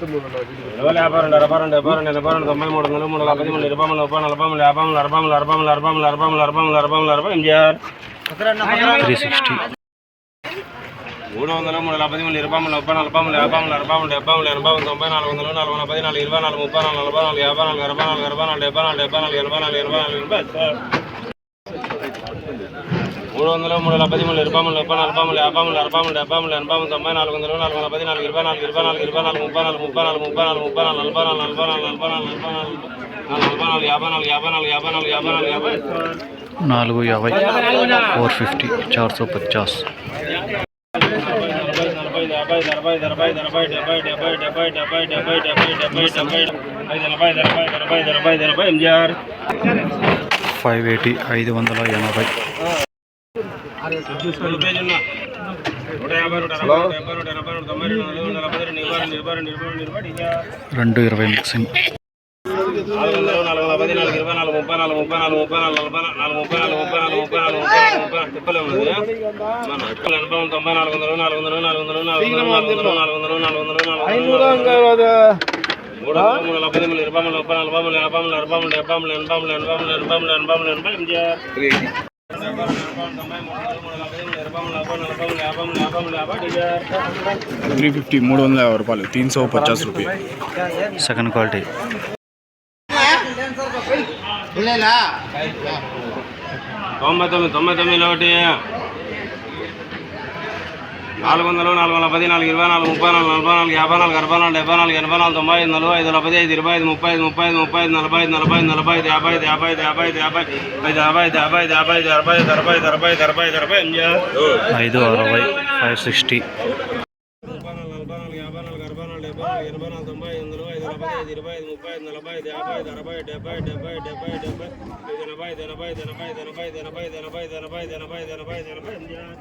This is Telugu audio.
ఇరవై యాభై రెండు అరవై రెండు డెబ్బై రెండు ఎనభై రెండు తొంభై మూడు వందలు మూడు వందల పది మూడు ఇరవై మూడు ముప్పై నలభై మూడు యాభై మూడు అరవై మూడు అరవై మూడు అరవై మూడు అరవై మూడు అరవై మూడు అరవై మూడు అరవై ఎంజిఆర్ త్రీ సిక్స్టీ మూడు వందలు మూడు నలభై మూడు ఇరవై మూడు ముప్పై నలభై మూడు యాభై మూడు అరవై మూడు డెబ్బై మూడు ఎనభై మూడు తొంభై నాలుగు వందలు నాలుగు వందల పది నాలుగు ఇరవై నాలుగు ముప్పై నాలుగు నలభై నాలుగు యాభై నాలుగు అరవై నాలుగు అరవై నాలుగు డెబ్బై నాలుగు డెబ్బై నాలుగు ఎనభై నాలుగు ఎనభై నాలుగు ఎనభై సార్ మూడు వందలు మూడు నలభై మూడు ఇరవై మూడు ముప్పై నలభై మూడు యాభై మూడు అరవై మూడు డెబ్బై మూడు ఎనభై మూడు తొంభై నాలుగు వందలు నాలుగు వందల పది నాలుగు ఇరవై నాలుగు ఇరవై నాలుగు ఇరవై నాలుగు ముప్పై నాలుగు ముప్పై నాలుగు ముప్పై నాలుగు ముప్పై నాలుగు నలభై నాలుగు నలభై నాలుగు నలభై నాలుగు నలభై నాలుగు నలభై నాలుగు యాభై నాలుగు యాభై నాలుగు యాభై నాలుగు యాభై నాలుగు యాభై నాలుగు యాభై ఫోర్ ఫిఫ్టీ చార్ సో పచాస్ నలభై యాభై అరవై అరవై అరవై డెబ్బై డెబ్బై డెబ్బై డెబ్బై డెబ్బై డెబ్బై డెబ్బై డెబ్బై ఐదు ఎనభై ఎనభై ఎనభై ఎనభై ఎనభై ఎంజిఆర్ ఫైవ్ ఎయిటీ ఐదు వందల ఎనభై. రెండు ఇరవై మిక్సింగ్. ఐదు మూడు మూడు నలభై ఎనిమిది నలభై మూడు యాభై మూడు అరవై మూడు డెబ్బై మూడు ఎనభై మూడు త్రీ ఫిఫ్టీ మూడు వందల యాభై రూపాయలు తీన్ సో పచాస్ రూపాయలు సెకండ్ క్వాలిటీ తొంభై తొమ్మిది తొంభై తొమ్మిది ఒకటి నాలుగు వందలు నాలుగు వందల పది నాలుగు ఇరవై నాలుగు ముప్పై నాలుగు నలభై నాలుగు యాభై నాలుగు అరవై నాలుగు డెబ్బై నాలుగు ఎనభై నాలుగు తొంభై ఐదు నలభై ఐదు నలభై ఐదు ఇరవై ఐదు ముప్పై ఐదు ముప్పై ఐదు ముప్పై ఐదు నలభై ఐదు నలభై ఐదు నలభై ఐదు యాభై ఐదు యాభై ఐదు యాభై ఐదు యాభై ఐదు యాభై ఐదు యాభై ఐదు యాభై ఐదు అరవై ఐదు అరవై ఐదు అరవై ఐదు అరవై ఐదు అరవై ఐదు అరవై ఫైవ్ సిక్స్టీ ముప్పై నాలుగు నలభై నాలుగు యాభై నాలుగు అరవై నాలుగు డెబ్బై నాలుగు ఎనభై నాలుగు తొంభై వందలు ఐదు నలభై ఐదు ఇరవై ఐదు ముప్పై ఐదు నలభై ఐదు యాభై ఐదు అరవై డెబ్బై డెబ్బై డెబ్బై డెబ్బై ఎనభై ఎనభై ఎనభై ఎనభై ఎనభై ఎనభై ఎనభై ఎనభై ఎనభై ఎనభై ఎంజిఆర్